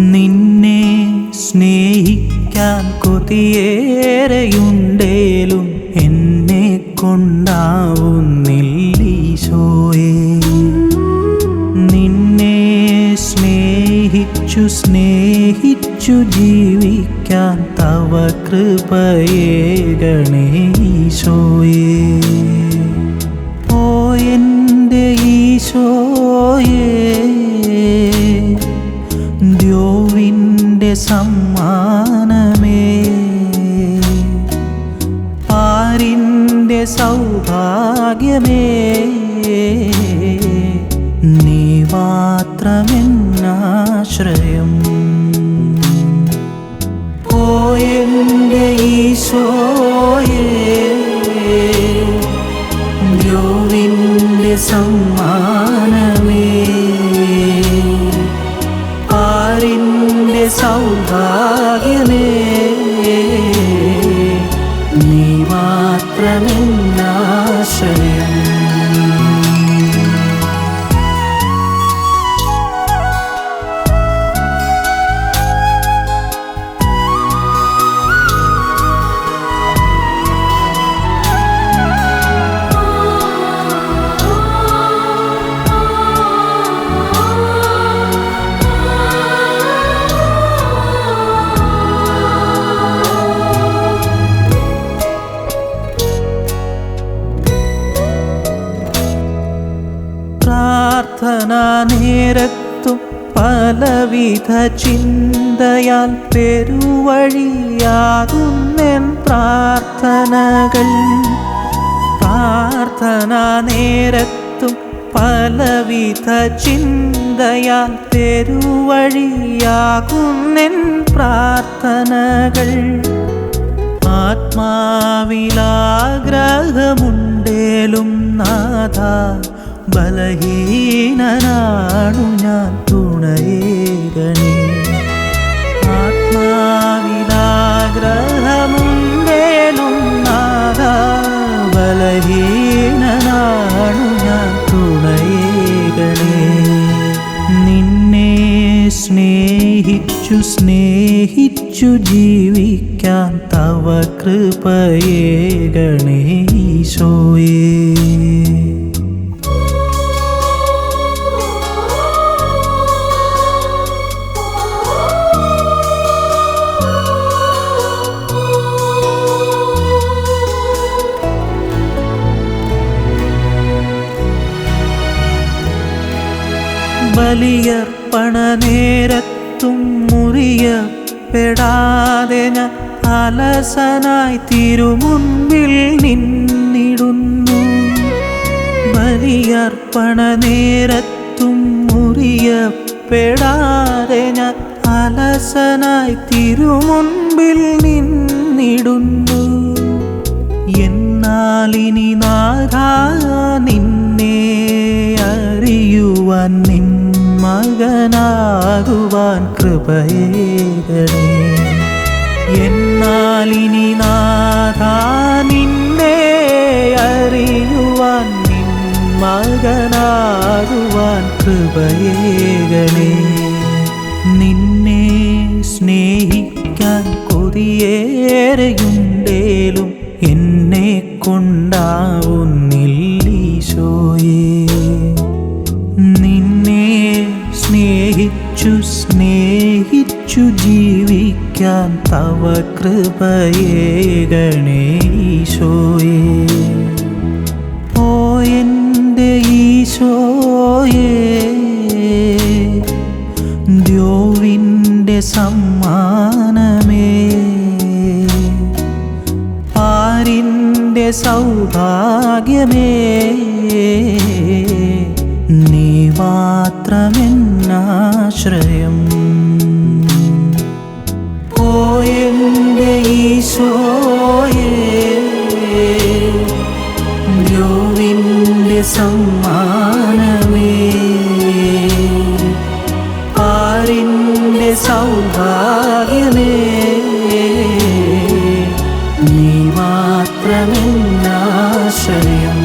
നിന്നെ സ്നേഹിക്കാൻ കൊതിയേറെയുണ്ടേലും എന്നെ കൊണ്ടാവുന്നില്ലീശോയെ. നിന്നെ സ്നേഹിച്ചു സ്നേഹിച്ചു ജീവിക്കാൻ തവ കൃപയേ ഗണേശോയേ ഓ ഈശോയെ സൗഭാഗ്യമേ. നീ മാത്രമെന്നാശ്രയം. ഓ എന്റെ ഈശോയേ ദ്യോവിന്റെ സമ്മാനമേ. ആരിന്റെ സൗഭാഗ്യമേ. പ്രാർത്ഥന നേരത്തും പലവിധ ചിന്തയാൽ പെരുവഴിയാകുന്നെൻ പ്രാർത്ഥനകൾ. പ്രാർത്ഥനാ നേരത്തും പലവിധ ചിന്തയാൽ പെരുവഴിയാകുന്നെൻ പ്രാർത്ഥനകൾ. ആത്മാവിലാഗ്രഹമുണ്ടേലും നാഥ ബലഹീനനാണു ഞാൻ തുണയേകണേ ആത്മാവിലാഗ്രഹമുണ്ടേലും നാഥ ബലഹീനനാണു ഞാൻ തുണയേകണേ നിന്നെ സ്നേഹിച്ചു സ്നേഹിച്ചു ജീവിക്കാൻ തവ കൃപയേകണേ ഈശോയേ ബലിയർപ്പണ നേരത്തും മുറിയപ്പെടാതെ ഞാൻ അലസനായി തിരുമുൻപിൽ നിന്നിടുന്നു. ബലിയർപ്പണ നേരത്തും മുറിയപ്പെടാതെ ഞാൻ അലസനായി തിരുമുൻപിൽ നിന്നിടുന്നു. എന്നാലിനി നാഗാ നിന്നെ അറിയുവാൻ നിൻ മകനാകുവാൻ കൃപയേകണേ എന്നാലിനി നാഥാ നിന്നെ അറിയുവാൻ നിൻ മകനാകുവാൻ കൃപയേകണേ നിന്നെ സ്നേഹിക്കാൻ കൊതിയേറെയുണ്ടേലും സ്നേഹിച്ചു ജീവിക്കാൻ തവ കൃപയേ ഗണേശോയേ. ഓ എന്റെ ഈശോയേ ദ്യോവിന്റെ സമ്മാനമേ. പാരിന്റെ സൗഭാഗ്യമേ നീ മാത്രമെന്നാശ്രയം എന്റെ ഈശോയെ. ധ്രുവിന്റെ സമ്മാനമേ. ആരിന്റെ സൗഭാഗ്യമേ. നീ മാത്രമെന്നാശ്രയം